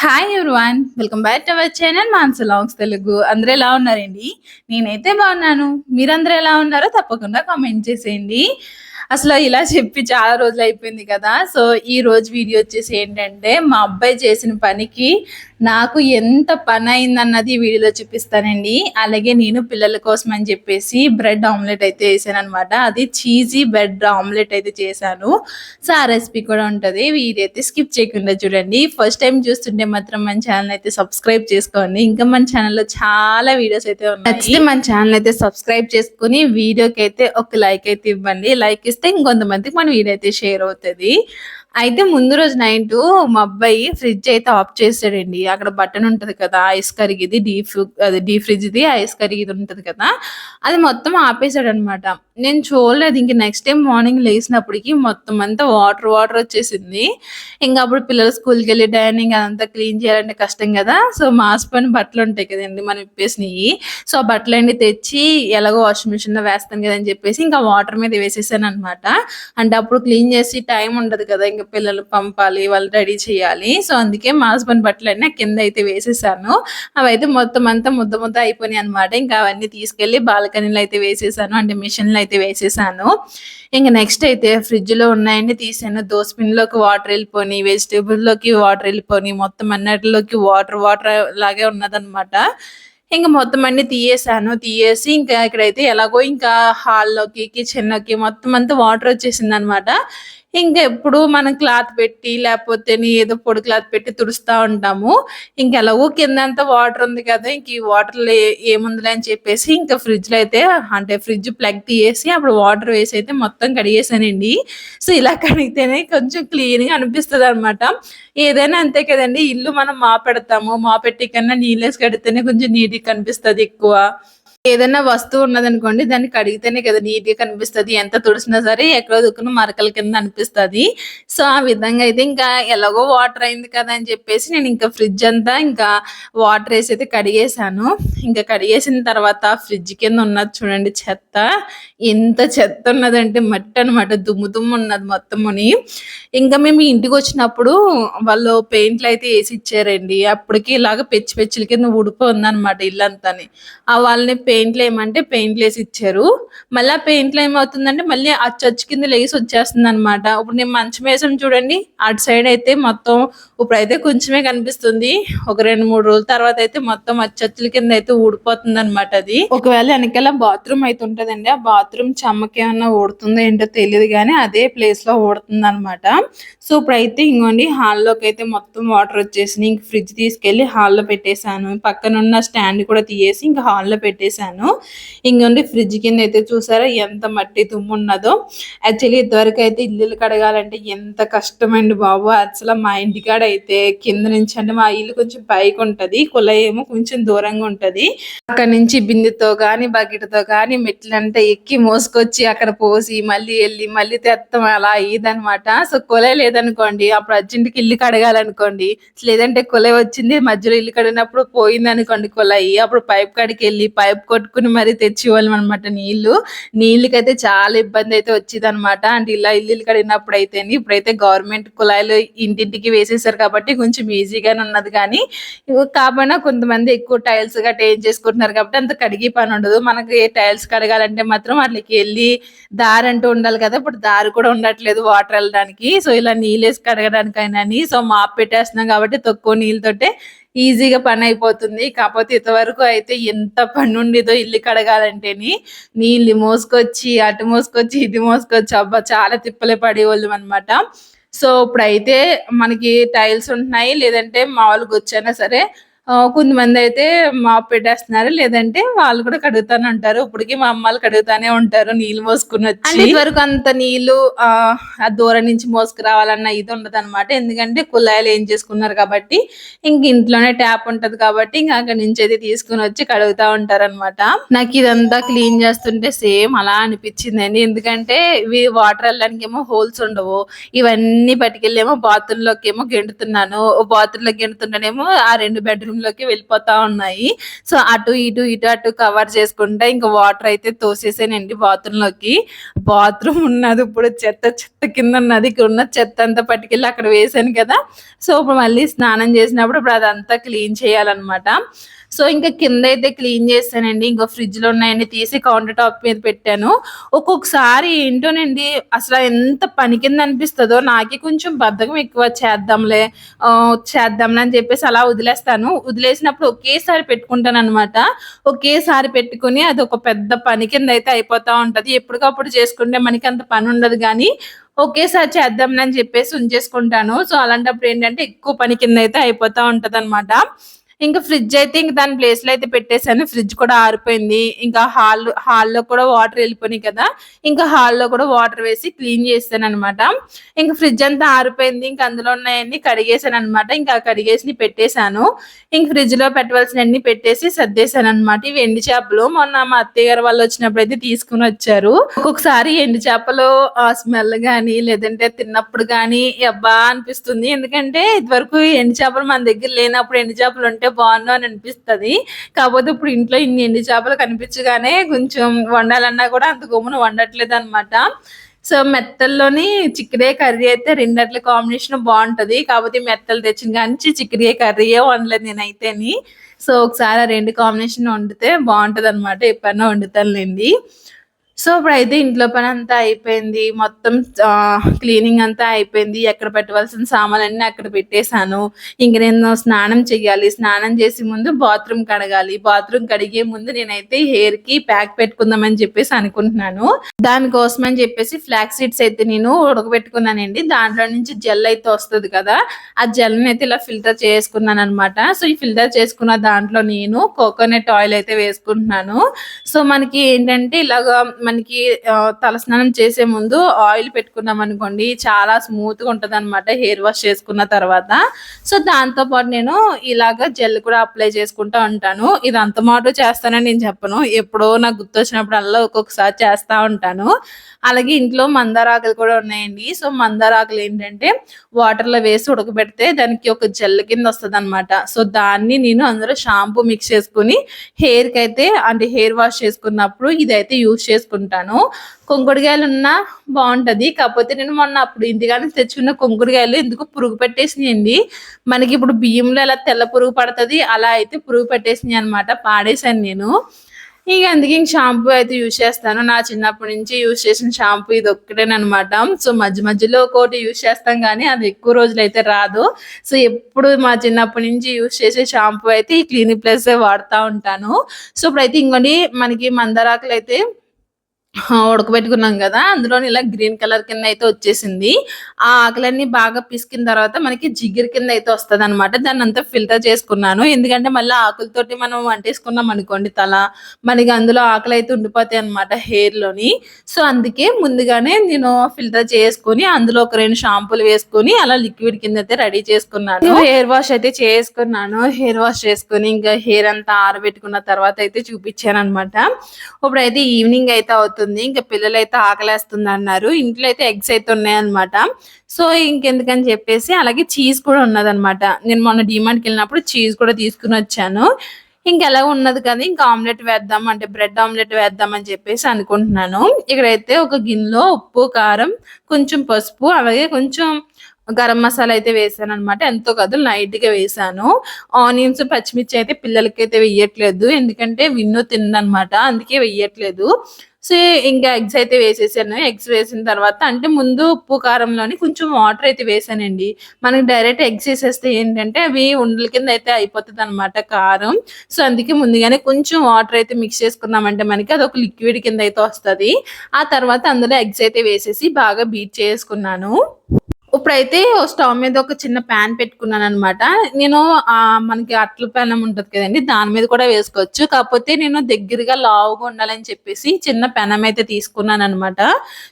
Hi everyone welcome back to our channel మాన్స లాంగ్స్ తెలుగు అందరూ ఎలా ఉన్నారండి? నేనైతే బాగున్నాను. మీరందరూ ఎలా ఉన్నారో తప్పకుండా కామెంట్ చేసేయండి. అసలు ఇలా చెప్పి చాలా రోజులు అయిపోయింది కదా. సో ఈ రోజు వీడియో వచ్చేసి ఏంటంటే మా అబ్బాయి చేసిన పనికి నాకు ఎంత పని అయిందన్నది ఈ వీడియోలో చూపిస్తానండి. అలాగే నేను పిల్లల కోసం అని చెప్పేసి బ్రెడ్ ఆమ్లెట్ అయితే వేసాను అనమాట అది చీజీ బ్రెడ్ ఆమ్లెట్ అయితే చేశాను. సో ఆ రెసిపీ కూడా ఉంటుంది. వీడియో అయితే స్కిప్ చేయకుండా చూడండి. ఫస్ట్ టైం చూస్తుంటే మాత్రం మన ఛానల్ అయితే సబ్స్క్రైబ్ చేసుకోండి. ఇంకా మన ఛానల్లో చాలా వీడియోస్ అయితే ఉన్నాయి. మన ఛానల్ అయితే సబ్స్క్రైబ్ చేసుకుని వీడియోకి అయితే ఒక లైక్ అయితే ఇవ్వండి. లైక్ ఇస్తే ఇంకొంతమందికి మన వీడియో షేర్ అవుతుంది. అయితే ముందు రోజు నైట్ మా అబ్బాయి ఫ్రిడ్జ్ అయితే ఆఫ్ చేసాడండి అక్కడ బటన్ ఉంటుంది కదా ఐస్ కరిగిది డీ అది డీ ఫ్రిడ్జ్ది ఐస్ కరిగిది ఉంటుంది కదా అది మొత్తం ఆపేసాడు అనమాట నేను చూడలేదు. ఇంక నెక్స్ట్ టైం మార్నింగ్ లేచినప్పటికి మొత్తం అంతా వాటర్ వాటర్ వచ్చేసింది. ఇంకా అప్పుడు పిల్లలు స్కూల్కి వెళ్ళి డైనింగ్ అదంతా క్లీన్ చేయాలంటే కష్టం కదా. సో మాసిపోయిన బట్టలు ఉంటాయి కదండి మనం ఇప్పేసినవి సో ఆ బట్టలన్నీ తెచ్చి ఎలాగో వాషింగ్ మిషన్లో వేస్తాను కదా అని చెప్పేసి ఇంకా వాటర్ మీద వేసేసాను అనమాట అంటే అప్పుడు క్లీన్ చేసి టైం ఉండదు కదా ఇంకా పిల్లలు పంపాలి వాళ్ళు రెడీ చేయాలి. సో అందుకే మాసిపోయిన బట్టలు బట్టలన్నీ కింద అయితే వేసేసాను. అవైతే మొత్తం అంతా ముద్ద ముద్ద అయిపోయినాయి అనమాట ఇంకా అవన్నీ తీసుకెళ్ళి బాల్కనీలో అయితే వేసేసాను. అంటే మిషన్లో అయితే వేసేసాను. ఇంకా నెక్స్ట్ అయితే ఫ్రిడ్జ్లో ఉన్నాయని తీసాను. దోసపిన్లోకి వాటర్ వెళ్ళిపోయి వెజిటేబుల్లోకి వాటర్ వెళ్ళిపోయి మొత్తం అన్నిటిలోకి వాటర్ వాటర్ లాగే ఉన్నదన్నమాట. ఇంకా మొత్తం అన్ని తీయేసాను. తీయేసి ఇంకా ఇక్కడైతే ఎలాగో ఇంకా హాల్లోకి కిచెన్లోకి మొత్తం అంతా వాటర్ వచ్చేసింది అనమాట ఇంకా ఎప్పుడు మనం క్లాత్ పెట్టి లేకపోతే ఏదో పొడి క్లాత్ పెట్టి తుడుస్తూ ఉంటాము. ఇంకెలాగో కింద అంతా వాటర్ ఉంది కదా ఇంక ఈ వాటర్లో ఏముందిలే అని చెప్పేసి ఇంకా ఫ్రిడ్జ్లో అయితే అంటే ఫ్రిడ్జ్ ప్లగ్ తీయేసి అప్పుడు వాటర్ వేసి అయితే మొత్తం కడిగేసానండి. సో ఇలా కడిగితేనే కొంచెం క్లీన్గా అనిపిస్తుంది అనమాట ఏదైనా అంతే కదండి ఇల్లు మనం మా పెడతాము మా పెట్టి కన్నా నీళ్ళేసి కడితేనే కొంచెం నీట్గా కనిపిస్తుంది ఎక్కువ. ఏదైనా వస్తువు ఉన్నదనుకోండి దాన్ని కడిగితేనే కదా నీట్గా కనిపిస్తుంది. ఎంత తుడిసినా సరే ఎక్కడో దుక్కున మరకల కింద అనిపిస్తుంది. సో ఆ విధంగా అయితే ఇంకా ఎలాగో వాటర్ అయింది కదా అని చెప్పేసి నేను ఇంకా ఫ్రిడ్జ్ అంతా ఇంకా వాటర్ వేసి అయితే కడిగేసాను ఇంకా కడిగేసిన తర్వాత ఫ్రిడ్జ్ కింద ఉన్నది చూడండి చెత్త. ఎంత చెత్త ఉన్నదంటే మట్టి అనమాట దుమ్ము దుమ్ము ఉన్నది మొత్తముని. ఇంకా మేము ఇంటికి వచ్చినప్పుడు వాళ్ళు పెయింట్లు అయితే వేసి ఇచ్చారండి. అప్పటికి ఇలాగ పెచ్చి పెచ్చుల కింద ఊడిపోయింది అనమాట ఇల్లంతాని. ఆ వాళ్ళని పెయింట్లు ఏమంటే పెయింట్లు వేసి ఇచ్చారు. మళ్ళీ పెయింట్లు ఏమవుతుందంటే మళ్ళీ ఆ చర్చ్ కింద లేసి వచ్చేస్తుంది అనమాట ఇప్పుడు నేను మంచం వేసాం చూడండి. అటు సైడ్ అయితే మొత్తం ఇప్పుడైతే కొంచెమే కనిపిస్తుంది. ఒక రెండు మూడు రోజుల తర్వాత అయితే మొత్తం అచ్చచ్చుల కింద అయితే ఊడిపోతుంది అనమాట అది. ఒకవేళ వెనకాల బాత్రూమ్ అయితే ఉంటదండి. ఆ బాత్రూమ్ చెమ్మకేమన్నా ఊడుతుందో ఏంటో తెలియదు కానీ అదే ప్లేస్లో ఊడుతుంది అనమాట సో ఇప్పుడైతే ఇంకోండి హాల్లోకి అయితే మొత్తం వాటర్ వచ్చేసి ఇంక ఫ్రిడ్జ్ తీసుకెళ్ళి హాల్లో పెట్టేశాను. పక్కన ఉన్న స్టాండ్ కూడా తీయేసి ఇంకా హాల్లో పెట్టేసి చేశాను. ఇంకొండి ఫ్రిడ్జ్ కింద అయితే చూసారా ఎంత మట్టి తుమ్ము ఉన్నదో యాక్చువల్లీ ఇదివరకు అయితే ఇల్లు కడగాలంటే ఎంత కష్టమండి బాబు. అసలు మా ఇంటికాడ అయితే కింద నుంచి అంటే మా ఇల్లు కొంచెం పైకి ఉంటది కుల ఏమో కొంచెం దూరంగా ఉంటది. అక్కడ నుంచి బిందెతో కానీ బకెట్తో కానీ మెట్లంతా ఎక్కి మోసుకొచ్చి అక్కడ పోసి మళ్ళీ వెళ్ళి మళ్ళీ తెత్తం అలా అయ్యిదనమాట సో కొలే లేదనుకోండి అప్పుడు అర్జెంట్కి ఇల్లు కడగాలనుకోండి లేదంటే కొలే వచ్చింది మధ్యలో ఇల్లు కడిగినప్పుడు పోయింది అనుకోండి కొలయి అప్పుడు పైప్ కాడికి వెళ్ళి పైప్ కొట్టుకుని మరీ తెచ్చేవాళ్ళం అనమాట నీళ్ళు నీళ్ళకైతే చాలా ఇబ్బంది అయితే వచ్చింది అనమాట అంటే ఇలా ఇల్లు కడిగినప్పుడు అయితే ఇప్పుడైతే గవర్నమెంట్ కుళాయిలు ఇంటింటికి వేసేసారు కాబట్టి కొంచెం ఈజీగానే ఉన్నది కానీ కాకపోయినా కొంతమంది ఎక్కువ టైల్స్ గట్రా ఏం చేసుకుంటున్నారు కాబట్టి అంత కడిగి పని ఉండదు. మనకి ఏ టైల్స్ కడగాలంటే మాత్రం వాళ్ళకి వెళ్ళి దారి అంటూ ఉండాలి కదా. ఇప్పుడు దారి కూడా ఉండట్లేదు వాటర్ వెళ్ళడానికి. సో ఇలా నీళ్ళేసి కడగడానికైనా సో మాప్ పెట్టేస్తున్నాం కాబట్టి తక్కువ నీళ్ళతోటే ఈజీగా పని అయిపోతుంది కాకపోతే ఇంతవరకు అయితే ఎంత పని ఉండేదో ఇల్లు కడగాలంటేని నీళ్ళు మోసుకొచ్చి అటు మోసుకొచ్చి ఇది మోసుకొచ్చి అబ్బా చాలా తిప్పలే పడేవాళ్ళం అనమాట సో ఇప్పుడైతే మనకి టైల్స్ ఉంటున్నాయి. లేదంటే మామూలుగా వచ్చైనా సరే కొంతమంది అయితే మాప్ పెట్టేస్తున్నారు. లేదంటే వాళ్ళు కూడా కడుగుతానే ఉంటారు. ఇప్పటికి మా అమ్మాలు కడుగుతానే ఉంటారు నీళ్ళు మోసుకుని వచ్చి. వరకు అంత నీళ్ళు ఆ దూరం నుంచి మోసుకురావాలన్న ఇది ఉండదు అనమాట ఎందుకంటే కుళాయిలు ఏం చేసుకున్నారు కాబట్టి ఇంక ఇంట్లోనే ట్యాప్ ఉంటది కాబట్టి ఇంకా అక్కడి నుంచి అయితే తీసుకుని వచ్చి కడుగుతా ఉంటారు అనమాట నాకు ఇదంతా క్లీన్ చేస్తుంటే సేమ్ అలా అనిపించింది అండి ఎందుకంటే ఇవి వాటర్ వెళ్ళడానికి ఏమో హోల్స్ ఉండవు. ఇవన్నీ పట్టుకెళ్ళేమో బాత్రూమ్లోకి ఏమో గెంటుతున్నాను బాత్రూమ్లో గెంటుతుంటేనేమో ఆ రెండు బెడ్రూమ్ లోకి వెళ్ళిపోతా ఉన్నాయి. సో అటు ఇటు ఇటు అటు కవర్ చేసుకుంటా ఇంకా వాటర్ అయితే తోసేసానండి బాత్రూమ్లోకి. బాత్రూమ్ ఉన్నది ఇప్పుడు చెత్త చెత్త కింద ఉన్నది. ఇక్కడ ఉన్న చెత్త అంతా పట్టుకెళ్ళి అక్కడ వేసాను కదా. సో ఇప్పుడు మళ్ళీ స్నానం చేసినప్పుడు ఇప్పుడు అదంతా క్లీన్ చేయాలన్నమాట. సో ఇంకా కింద అయితే క్లీన్ చేస్తానండి ఇంకా ఫ్రిడ్జ్లో ఉన్నాయండి తీసి కౌంటర్ టాప్ మీద పెట్టాను. ఒక్కొక్కసారి ఏంటోనండి అసలు ఎంత పని కింద అనిపిస్తుందో నాకే కొంచెం బద్ధకం ఎక్కువ చేద్దాంలే చేద్దాంలే అని చెప్పేసి అలా వదిలేస్తాను. వదిలేసినప్పుడు ఒకేసారి పెట్టుకుంటాను అనమాట ఒకేసారి పెట్టుకుని అది ఒక పెద్ద పని కింద అయితే అయిపోతా ఉంటది. ఎప్పటికప్పుడు చేసుకుంటే మనకి అంత పని ఉండదు కానీ ఒకేసారి చేద్దాం అని చెప్పేసి ఉంచేసుకుంటాను. సో అలాంటప్పుడు ఏంటంటే ఎక్కువ పని కింద అయితే అయిపోతా ఉంటది ఇంకా ఫ్రిడ్జ్ అయితే ఇంక దాని ప్లేస్లో అయితే పెట్టేశాను. ఫ్రిడ్జ్ కూడా ఆరిపోయింది. ఇంకా హాల్ హాల్లో కూడా వాటర్ వెళ్ళిపోయినాయి కదా. ఇంకా హాల్లో కూడా వాటర్ వేసి క్లీన్ చేస్తాను అనమాట ఇంకా ఫ్రిడ్జ్ అంతా ఆరిపోయింది. ఇంకా అందులో ఉన్నాయన్ని కడిగేసాను అనమాట ఇంకా కడిగేసి పెట్టేశాను. ఇంక ఫ్రిడ్జ్లో పెట్టవలసినన్ని పెట్టేసి సర్దేశాను అనమాట ఇవి ఎండి చేపలు. మొన్న మా అత్తయ్య గారు వాళ్ళు వచ్చినప్పుడు అయితే తీసుకుని వచ్చారు. ఒక్కొక్కసారి ఎండి చేపలు స్మెల్ గానీ లేదంటే తిన్నప్పుడు గానీ అబ్బా అనిపిస్తుంది. ఎందుకంటే ఇదివరకు ఎండి చేపలు మన దగ్గర లేనప్పుడు ఎండి చేపలు ఉంటే బాగుండు అని అనిపిస్తుంది. కాకపోతే ఇప్పుడు ఇంట్లో ఇన్ని ఎండి చేపలు కనిపించగానే కొంచెం వండాలన్నా కూడా అంత గమ్మున వండట్లేదు అనమాట సో మెత్తల్లోని చిక్కుడే కర్రీ అయితే రెండట్ల కాంబినేషన్ బాగుంటది. కాకపోతే మెత్తలు తెచ్చిన కానీ చిక్కడే కర్రీయే వండలేదు నేనైతేని. సో ఒకసారి ఆ రెండు కాంబినేషన్ వండితే బాగుంటది అనమాట ఎప్పుడన్నా వండుతానులేండి. సో ఇప్పుడైతే ఇంట్లో పని అంతా అయిపోయింది. మొత్తం క్లీనింగ్ అంతా అయిపోయింది. ఎక్కడ పెట్టవలసిన సామాన్లన్నీ అక్కడ పెట్టేశాను. ఇంక నేను స్నానం చేయాలి స్నానం చేసి ముందు బాత్రూమ్ కడగాలి. బాత్రూమ్ కడిగే ముందు నేనైతే హెయిర్కి ప్యాక్ పెట్టుకుందామని చెప్పేసి అనుకుంటున్నాను. దానికోసం అని చెప్పేసి ఫ్లాక్ సీడ్స్ అయితే నేను ఉడకబెట్టుకున్నానండి. దాంట్లో నుంచి జెల్ అయితే వస్తుంది కదా ఆ జెల్ అయితే ఇలా ఫిల్టర్ చేసుకున్నాను అనమాట సో ఈ ఫిల్టర్ చేసుకున్న దాంట్లో నేను కోకోనట్ ఆయిల్ అయితే వేసుకుంటున్నాను. సో మనకి ఏంటంటే ఇలాగా మనకి తలస్నానం చేసే ముందు ఆయిల్ పెట్టుకున్నాం అనుకోండి చాలా స్మూత్గా ఉంటది అనమాట హెయిర్ వాష్ చేసుకున్న తర్వాత. సో దాంతో పాటు నేను ఇలాగా జెల్ కూడా అప్లై చేసుకుంటా ఉంటాను. ఇది అంత మాట చేస్తానని నేను చెప్పను. ఎప్పుడో నాకు గుర్తొచ్చినప్పుడల్లా ఒక్కొక్కసారి చేస్తా ఉంటాను. అలాగే ఇంట్లో మందారాకులు కూడా ఉన్నాయండి. సో మందారాకులు ఏంటంటే వాటర్లో వేసి ఉడకబెడితే దానికి ఒక జెల్ కింద వస్తుంది అనమాట సో దాన్ని నేను అందులో షాంపూ మిక్స్ చేసుకుని హెయిర్కి అయితే అంటే హెయిర్ వాష్ చేసుకున్నప్పుడు ఇదైతే యూజ్ చేసుకుంటాను కొంకుడుగాయలు ఉన్నా బాగుంటది. కాకపోతే నేను మొన్న అప్పుడు ఇంటికాడ తెచ్చుకున్న కొంకుడుగాయలు ఎందుకు పురుగు పెట్టేసినాయండి? మనకి ఇప్పుడు బియ్యంలో ఎలా తెల్ల పురుగు పడుతుంది అలా అయితే పురుగు పెట్టేసినాయి అనమాట పాడేశాను నేను. ఇక అందుకే ఇంక షాంపూ అయితే యూజ్ చేస్తాను. నా చిన్నప్పటి నుంచి యూజ్ చేసిన షాంపూ ఇది ఒక్కటేనమాట సో మధ్య మధ్యలో ఒకటి యూజ్ చేస్తాం కానీ అది ఎక్కువ రోజులు అయితే రాదు. సో ఎప్పుడు మా చిన్నప్పటి నుంచి యూజ్ చేసే షాంపూ అయితే ఈ క్లినిక్ ప్లస్ వాడుతూ ఉంటాను. సో ఇప్పుడైతే ఇంకొని మనకి మందరాకులు అయితే ఉడకబెట్టుకున్నాం కదా అందులో ఇలా గ్రీన్ కలర్ కింద అయితే వచ్చేసింది. ఆ ఆకులన్నీ బాగా పిసికిన తర్వాత మనకి జిగిరి కింద అయితే వస్తుంది అనమాట దాన్ని అంతా ఫిల్టర్ చేసుకున్నాను. ఎందుకంటే మళ్ళీ ఆకులతోటి మనం వంటేసుకున్నాం అనుకోండి తల మనకి అందులో ఆకులు అయితే ఉండిపోతాయి అనమాట హెయిర్లోని. సో అందుకే ముందుగానే నేను ఫిల్టర్ చేసుకుని అందులో ఒక రెండు షాంపూలు వేసుకుని అలా లిక్విడ్ కింద అయితే రెడీ చేసుకున్నాను. హెయిర్ వాష్ అయితే చేసుకున్నాను. హెయిర్ వాష్ చేసుకుని ఇంకా హెయిర్ అంతా ఆరబెట్టుకున్న తర్వాత అయితే చూపించాను అనమాట ఇప్పుడైతే ఈవినింగ్ అయితే అవుతుంది. ఇంకా పిల్లలు అయితే ఆకలేస్తుంది అన్నారు ఇంట్లో అయితే ఎగ్స్ అయితే ఉన్నాయన్నమాట. సో ఇంకెందుకని చెప్పేసి అలాగే చీజ్ కూడా ఉన్నదన్నమాట. నేను మొన్న డిమాండ్కి వెళ్ళినప్పుడు చీజ్ కూడా తీసుకుని వచ్చాను. ఇంకెలా ఉన్నది కదా ఇంకా ఆమ్లెట్ వేద్దాం అంటే బ్రెడ్ ఆమ్లెట్ వేద్దాం అని చెప్పేసి అనుకుంటున్నాను. ఇక్కడైతే ఒక గిన్నెలో ఉప్పు కారం కొంచెం పసుపు అలాగే కొంచెం గరం మసాలా అయితే వేసాను అనమాట ఎంతో కాదు లైట్గా వేసాను. ఆనియన్స్ పచ్చిమిర్చి అయితే పిల్లలకి అయితే వెయ్యట్లేదు ఎందుకంటే విన్ను తిందనమాట అందుకే వెయ్యట్లేదు సో ఇంకా ఎగ్స్ అయితే వేసేసాను. ఎగ్స్ వేసిన తర్వాత అంటే ముందు ఉప్పు కారంలోని కొంచెం వాటర్ అయితే వేసానండి. మనకి డైరెక్ట్ ఎగ్స్ వేసేస్తే ఏంటంటే అవి ఉండల కింద అయితే అయిపోతుంది అనమాట కారం. సో అందుకే ముందుగానే కొంచెం వాటర్ అయితే మిక్స్ చేసుకున్నామంటే మనకి అది ఒక లిక్విడ్ కింద అయితే వస్తుంది. ఆ తర్వాత అందులో ఎగ్స్ అయితే వేసేసి బాగా బీట్ చేసుకున్నాను. ఇప్పుడైతే స్టవ్ మీద ఒక చిన్న ప్యాన్ పెట్టుకున్నాను అనమాట నేను మనకి అట్ల పెనం ఉంటుంది కదండి దాని మీద కూడా వేసుకోవచ్చు. కాకపోతే నేను దగ్గరగా లావుగా ఉండాలని చెప్పేసి చిన్న పెనం అయితే తీసుకున్నాను అనమాట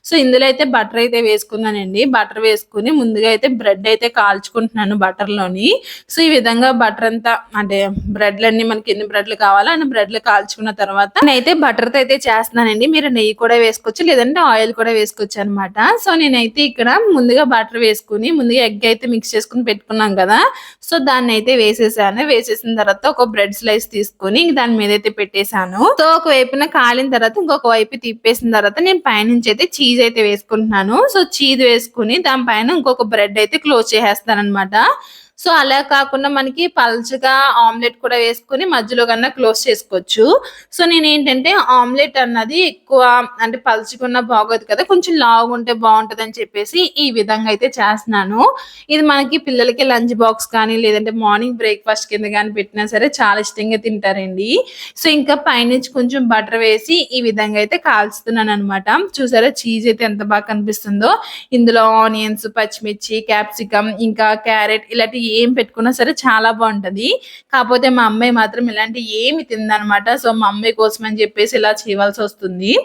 సో ఇందులో అయితే బటర్ అయితే వేసుకున్నానండి. బటర్ వేసుకుని ముందుగా అయితే బ్రెడ్ అయితే కాల్చుకుంటున్నాను బటర్లోని సో ఈ విధంగా బటర్ అంతా అంటే బ్రెడ్లన్నీ మనకి ఎన్ని బ్రెడ్లు కావాలో అన్ని బ్రెడ్లు కాల్చుకున్న తర్వాత నేనైతే బటర్తో అయితే చేస్తున్నానండి. మీరు నెయ్యి కూడా వేసుకోవచ్చు లేదంటే ఆయిల్ కూడా వేసుకోవచ్చు అనమాట సో నేనైతే ఇక్కడ ముందుగా బటర్ వేసుకుని ముందుగా ఎగ్ అయితే మిక్స్ చేసుకుని పెట్టుకున్నాం కదా. సో దాన్ని అయితే వేసేసాను. వేసేసిన తర్వాత ఒక బ్రెడ్ స్లైస్ తీసుకుని దాని మీద అయితే పెట్టేశాను. సో ఒక వైపున కాలిన తర్వాత ఇంకొక వైపు తిప్పేసిన తర్వాత నేను పైనుంచి అయితే చీజ్ అయితే వేసుకుంటున్నాను. సో చీజ్ వేసుకుని దానిపైన ఇంకొక బ్రెడ్ అయితే క్లోజ్ చేసేస్తాను అనమాట సో అలా కాకుండా మనకి పల్చగా ఆమ్లెట్ కూడా వేసుకుని మధ్యలో కన్నా క్లోజ్ చేసుకోవచ్చు. సో నేను ఏంటంటే ఆమ్లెట్ అన్నది ఎక్కువ అంటే పలుచుకున్న బాగోదు కదా కొంచెం లావుగా ఉంటే బాగుంటుంది అని చెప్పేసి ఈ విధంగా అయితే చేస్తున్నాను. ఇది మనకి పిల్లలకి లంచ్ బాక్స్ కానీ లేదంటే మార్నింగ్ బ్రేక్ఫాస్ట్ కింద కానీ పెట్టినా సరే చాలా ఇష్టంగా తింటారండి. సో ఇంకా పైనుంచి కొంచెం బటర్ వేసి ఈ విధంగా అయితే కాల్చుతున్నాను అనమాట చూసారా చీజ్ అయితే ఎంత బాగా కనిపిస్తుందో. ఇందులో ఆనియన్స్ పచ్చిమిర్చి క్యాప్సికమ్ ఇంకా క్యారెట్ ఇలాంటి ఏం పెట్టుకున్నా సరే చాలా బాగుంటది. కాకపోతే మా అమ్మాయి మాత్రం ఇలాంటి ఏమి తిందనమాట. సో మా అమ్మాయి కోసం అని చెప్పేసి ఇలా చేయవలసి వస్తుంది.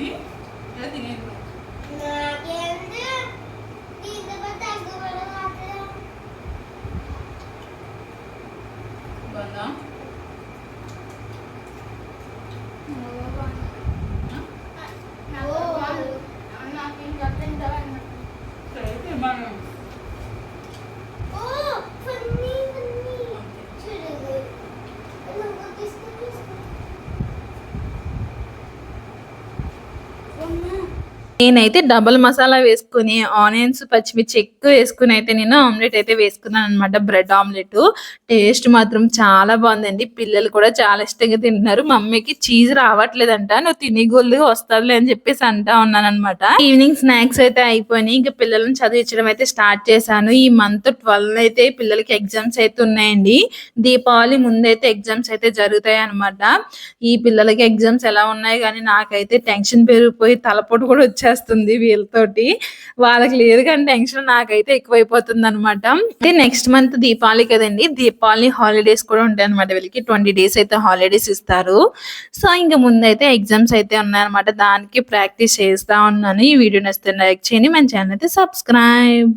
ఇలా పట్టుకుని ఇలా తినేది నేనైతే డబల్ మసాలా వేసుకుని ఆనియన్స్ పచ్చిమిర్చి ఎక్కువ వేసుకుని అయితే నేను ఆమ్లెట్ అయితే వేసుకున్నాను అనమాట బ్రెడ్ ఆమ్లెట్. టేస్ట్ మాత్రం చాలా బాగుందండి. పిల్లలు కూడా చాలా ఇష్టంగా తింటున్నారు. మమ్మీకి చీజ్ రావట్లేదంట. నువ్వు తిని గొల్లు వస్తావులే అని చెప్పేసి అంటా ఉన్నానమాట ఈవినింగ్ స్నాక్స్ అయితే అయిపోయినాయి. ఇంకా పిల్లలను చదివించడం అయితే స్టార్ట్ చేశాను. ఈ మంత్ ట్వెల్వ్ అయితే పిల్లలకి ఎగ్జామ్స్ అయితే ఉన్నాయండి. దీపావళి ముందైతే ఎగ్జామ్స్ అయితే జరుగుతాయి అనమాట ఈ పిల్లలకి ఎగ్జామ్స్ ఎలా ఉన్నాయి? కానీ నాకైతే టెన్షన్ పెరిగిపోయి తలపోటు కూడా వచ్చారు వచ్చేస్తుంది వీళ్ళతోటి. వాళ్ళకి లేదు కానీ టెన్షన్ నాకైతే ఎక్కువైపోతుంది అనమాట అంటే నెక్స్ట్ మంత్ దీపావళి కదండి. దీపావళి హాలిడేస్ కూడా ఉంటాయి అనమాట వీళ్ళకి ట్వంటీ డేస్ అయితే హాలిడేస్ ఇస్తారు. సో ఇంకా ముందైతే ఎగ్జామ్స్ అయితే ఉన్నాయన్నమాట. దానికి ప్రాక్టీస్ చేస్తా ఉన్నాను. ఈ వీడియో నచ్చితే లైక్ చేయండి. మన ఛానల్ అయితే సబ్స్క్రైబ్